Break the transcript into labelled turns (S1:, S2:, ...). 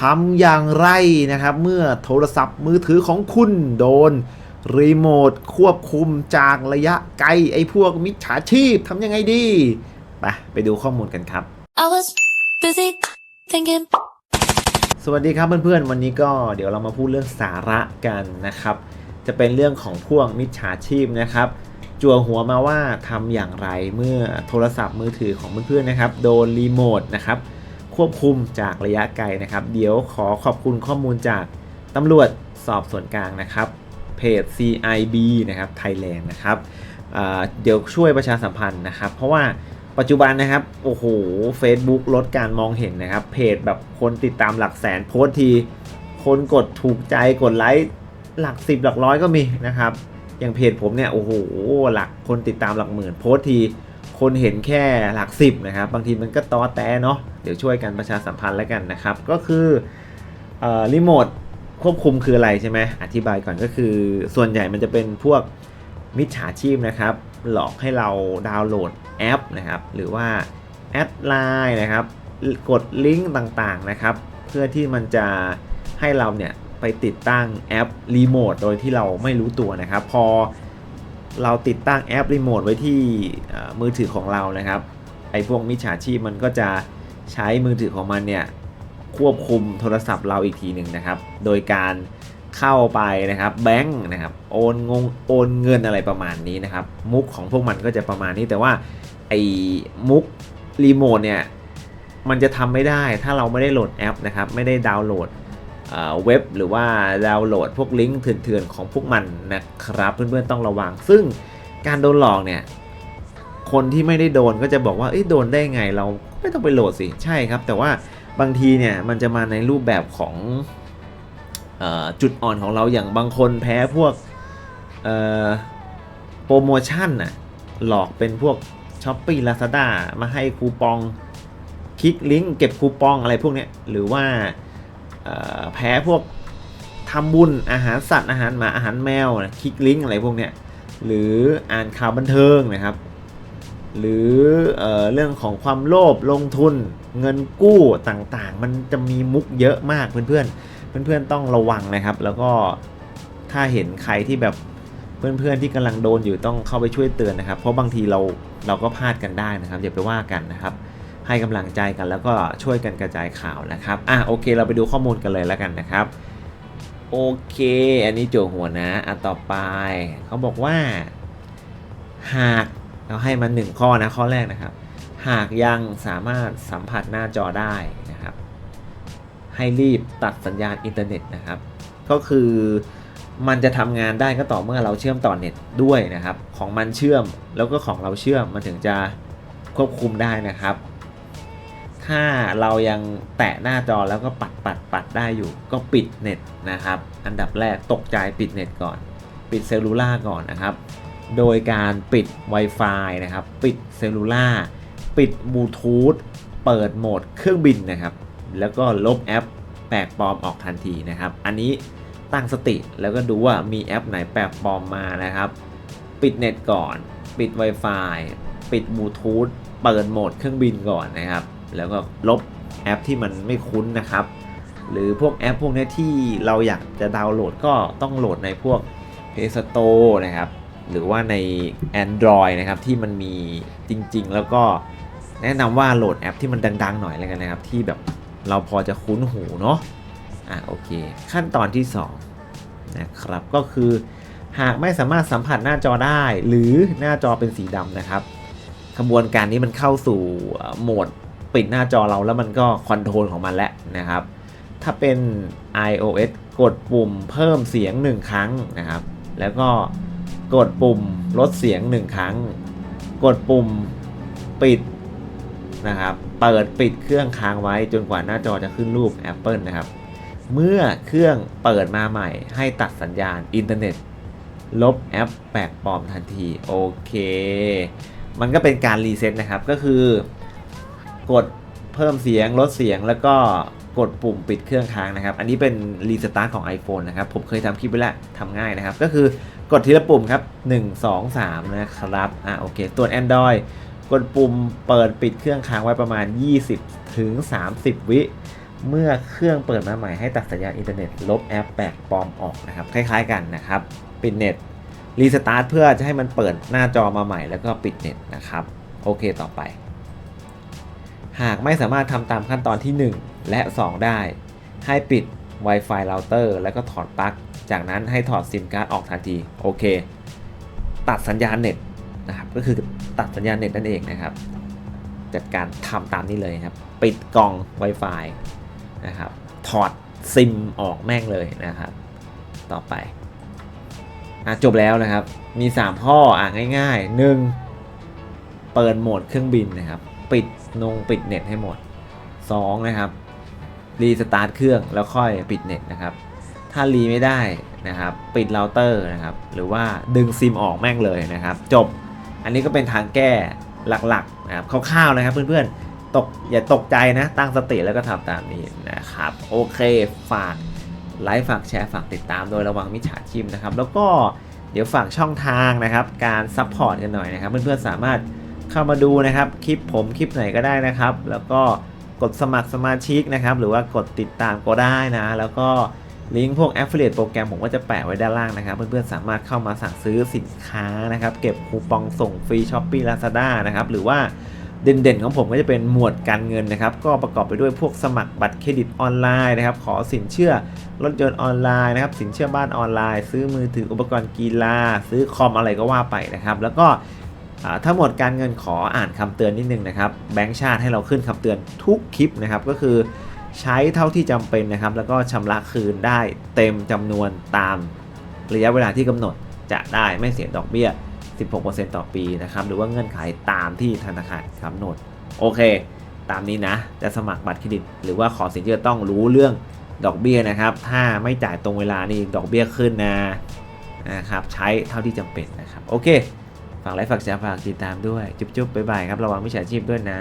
S1: ทำอย่างไรนะครับ เมื่อโทรศัพท์มือถือของคุณโดน รีโมทควบคุมจากระยะไกล ไอ้พวกมิจฉาชีพทำยังไงดี ไปไปดูข้อมูลกันครับ
S2: I was busy thinking.
S1: สวัสดีครับเพื่อนๆ วันนี้ก็เดี๋ยวเรามาพูดเรื่องสาระกันนะครับ จะเป็นเรื่องของพวกมิจฉาชีพนะครับจั่วหัวมาว่าทำอย่างไรเมื่อโทรศัพท์มือถือของเพื่อนๆนะครับ โดนรีโมทนะครับ ควบคุมจากระยะไกลนะครับ เดี๋ยวขอขอบคุณข้อมูลจากตำรวจสอบสวนกลางนะครับเพจ CIB นะครับไทยแลนด์นะครับเดี๋ยวช่วยประชาสัมพันธ์นะครับ เพราะว่าปัจจุบันนะครับ โอ้โห Facebook ลดการมองเห็นนะครับ เพจแบบคนติดตามหลักแสนโพสต์ที คนกดถูกใจกดไลค์หลักสิบหลักร้อยก็มีนะครับ อย่างเพจผมเนี่ย โอ้โห หลักคนติดตามหลักหมื่นโพสต์ที คนเห็นแค่หลักสิบนะครับ บางทีมันก็ตอแตเนาะเดี๋ยวช่วยกันประชาสัมพันธ์แล้วกันนะครับ ก็คืออรีโมทควบคุมคืออะไรใช่ไหมอธิบายก่อนก็คือ ส่วนใหญ่มันจะเป็นพวกมิจฉาชีพนะครับ หลอกให้เราดาวน์โหลดแอปนะครับ หรือว่าแอดไลน์นะครับ กดลิงก์ต่างๆนะครับ เพื่อที่มันจะให้เราเนี่ยไปติดตั้งแอปรีโมทโดยที่เราไม่รู้ตัวนะครับ พอ เราติดตั้งแอปรีโมทไว้ที่มือถือของเรานะครับไอ้พวกมิจฉาชีพมันก็จะใช้มือถือของมันเนี่ยควบคุมโทรศัพท์เราอีกทีหนึ่งนะครับ โดยการเข้าไปนะครับแบงค์นะครับโอนงงโอนเงินอะไรประมาณนี้นะครับ มุกของพวกมันก็จะประมาณนี้แต่ว่าไอ้มุกรีโมทเนี่ยมันจะทำไม่ได้ถ้าเราไม่ได้โหลดแอปนะครับ ไม่ได้ดาวน์โหลด เว็บหรือว่าดาวน์โหลดพวกลิงก์เถื่อนๆของพวกมันนะครับ เพื่อนๆต้องระวัง ซึ่งการโดนหลอกเนี่ยคนที่ไม่ได้โดนก็จะบอกว่าเอ้ยโดนได้ไงเราไม่ต้องไปโหลดสิใช่ครับ แต่ว่าบางทีเนี่ยมันจะมาในรูปแบบของออจุดอ่อนของเราอย่างบางคนแพ้พวกโปรโมชั่นน่ะหลอกเป็นพวก s h อ p e e Lazada มาให้คูปองคลิกลิงก์เก็บคูปองอะไรพวกนี้หรือว่า แพ้พวกทำบุญอาหารสัตว์อาหารหมาอาหารแมวนะคลิกลิงก์อะไรพวกเนี้ยหรืออ่านข่าวบันเทิงนะครับ หรือเออเรื่องของความโลภลงทุนเงินกู้ต่างๆ มันจะมีมุกเยอะมากเพื่อนๆเพื่อนๆต้องระวังนะครับ แล้วก็ถ้าเห็นใครที่แบบเพื่อนๆที่กำลังโดนอยู่ต้องเข้าไปช่วยเตือนนะครับ เพราะบางทีเราเราก็พลาดกันได้นะครับอย่าไปว่ากันนะครับ ให้กำลังใจกัน แล้วก็ช่วยกันกระจายข่าวนะครับอะโอเค เราไปดูข้อมูลกันเลยแล้วกันนะครับโอเค อันนี้โจหัวนะอะต่อไป เขาบอกว่า หากเราให้มันหนึ่งข้อนะข้อแรกนะครับ หากยังสามารถสัมผัสหน้าจอได้นะครับ ให้รีบตัดสัญญาณอินเทอร์เน็ตนะครับ ก็คือมันจะทำงานได้ก็ต่อเมื่อเราเชื่อมต่อเน็ตด้วยนะครับ ของมันเชื่อมแล้วก็ของเราเชื่อมมันถึงจะควบคุมได้นะครับ ถ้าเรายังแตะหน้าจอแล้วก็ปัดปัดปัดได้อยู่ ก็ปิดเน็ตนะครับ อันดับแรกตกใจปิดเน็ตก่อน ปิดเซลลูล่าก่อนนะครับ โดยการปิด Wi-Fi นะครับ ปิดเซลลูล่าปิดบลูทูธเปิดโหมดเครื่องบินนะครับ แล้วก็ลบแอปแปลกปลอมออกทันทีนะครับ อันนี้ตั้งสติแล้วก็ดูว่ามีแอปไหนแปลกปลอมมานะครับ ปิดเน็ตก่อน ปิด Wi-Fi ปิดบลูทูธเปิดโหมดเครื่องบินก่อนนะครับ แล้วก็ลบแอปที่มันไม่คุ้นนะครับ หรือพวกแอปพวกนี้ที่เราอยากจะดาวน์โหลดก็ต้องโหลดในพวก Play Store นะครับ หรือว่าใน Android นะครับที่มันมีจริง ๆ แล้วก็แนะนำว่าโหลดแอปที่มันดัง ๆ หน่อยแล้วกันนะครับ ที่แบบเราพอจะคุ้นหูเนาะอะโอเค ขั้นตอนที่2นะครับก็คือหากไม่สามารถสัมผัสหน้าจอได้ หรือหน้าจอเป็นสีดำนะครับขบวนการนี้มันเข้าสู่โหมด ปิดหน้าจอเราแล้วมันก็คอนโทรลของมันแล้วนะครับ ถ้าเป็น iOS กดปุ่มเพิ่มเสียง 1 ครั้งนะครับ แล้วก็กดปุ่มลดเสียง 1 ครั้ง กดปุ่มปิดนะครับ เปิดปิดเครื่องค้างไว้จนกว่าหน้าจอจะขึ้นรูป Apple นะครับ เมื่อเครื่องเปิดมาใหม่ ให้ตัดสัญญาณอินเทอร์เน็ต ลบแอปแปลกปลอมทันที โอเค มันก็เป็นการรีเซ็ตนะครับ ก็คือ กดเพิ่มเสียงลดเสียงแล้วก็กดปุ่มปิดเครื่องค้างนะครับ อันนี้เป็นรีสตาร์ทของ iPhone นะครับ ผมเคยทำคลิปไปแล้วทำง่ายนะครับ ก็คือกดทีละปุ่มครับ 1 2 3 นะครับอะโอเคส่วน Android กดปุ่มเปิดปิดเครื่องค้างไว้ประมาณ 20 ถึง 30 วิ เมื่อเครื่องเปิดมาใหม่ให้ตัดสัญญาณอินเทอร์เน็ต ลบแอปแปลกปลอมออกนะครับ คล้ายๆกันนะครับ ปิดเน็ตรีสตาร์ทเพื่อจะให้มันเปิดหน้าจอมาใหม่แล้วก็ปิดเน็ตนะครับ โอเคต่อไป หากไม่สามารถทำตามขั้นตอนที่ 1 และ 2 ได้ ให้ปิด Wi-Fi router แล้วก็ถอดปลั๊ก จากนั้นให้ถอดซิมการ์ดออกทันที โอเค ตัดสัญญาณเน็ตนะครับ ก็คือตัดสัญญาณเน็ตนั่นเองนะครับ จัดการทำตามนี้เลยครับ ปิดกล่อง Wi-Fi นะครับ ถอดซิมออกแม่งเลยนะครับ ต่อไปอจบแล้วนะครับ มี 3 ข้ออะง่ายๆ 1. เปิดโหมดเครื่องบินนะครับ ปิดนงปิดเน็ตให้หมด 2. นะครับรีสตาร์ทเครื่องแล้วค่อยปิดเน็ตนะครับ ถ้ารีไม่ได้นะครับ ปิดเราเตอร์นะครับ หรือว่าดึงซิมออกแม่งเลยนะครับ จบ อันนี้ก็เป็นทางแก้หลักๆนะครับคร่าวๆนะครับเพื่อนๆตกอย่าตกใจนะ ตั้งสติแล้วก็ทำตามนี้นะครับ โอเคฝากไลค์ฝากแชร์ฝากติดตามโดยระวังมิจฉาชีพนะครับ แล้วก็เดี๋ยวฝากช่องทางนะครับ การซัพพอร์ตกันหน่อยนะครับ เพื่อนๆสามารถ เข้ามาดูนะครับคลิปผมคลิปไหนก็ได้นะครับ แล้วก็กดสมัครสมาชิกนะครับ หรือว่ากดติดตามก็ได้นะ แล้วก็ลิงก์พวก Affiliate โปรแกรมผมก็จะแปะไว้ด้านล่างนะครับ เพื่อนๆสามารถเข้ามาสั่งซื้อสินค้านะครับ เก็บคูปองส่งฟรี s h o p e e Lazada นะครับ หรือว่าเด่นๆของผมก็จะเป็นหมวดการเงินนะครับ ก็ประกอบไปด้วยพวกสมัครบัตรเครดิตออนไลน์นะครับ ขอสินเชื่อรถยนต์ออนไลน์นะครับ สินเชื่อบ้านออนไลน์ ซื้อมือถืออุปกรณ์กีฬา ซื้อคอมอะไรก็ว่าไปนะครับ แล้วก็ ทั้งหมดการเงินขออ่านคำเตือนนิดนึงนะครับแบงก์ชาติให้เราขึ้นคำเตือนทุกคลิปนะครับก็คือใช้เท่าที่จำเป็นนะครับ แล้วก็ชำระคืนได้เต็มจำนวนตามระยะเวลาที่กำหนดจะได้ไม่เสียดอกเบี้ย 16%ต่อปีนะครับ หรือว่าเงื่อนไขตามที่ธนาคารกำหนด โอเค ตามนี้นะ จะสมัครบัตรเครดิต หรือว่าขอสินเชื่อต้องรู้เรื่องดอกเบี้ยนะครับ ถ้าไม่จ่ายตรงเวลานี่ดอกเบี้ยขึ้นนะนะครับ ใช้เท่าที่จำเป็นนะครับ โอเค ฝากไลค์ฝากแชร์ฝากติดตามด้วย จุ๊บๆบ๊ายบายครับ ระวังมิจฉาชีพด้วยนะ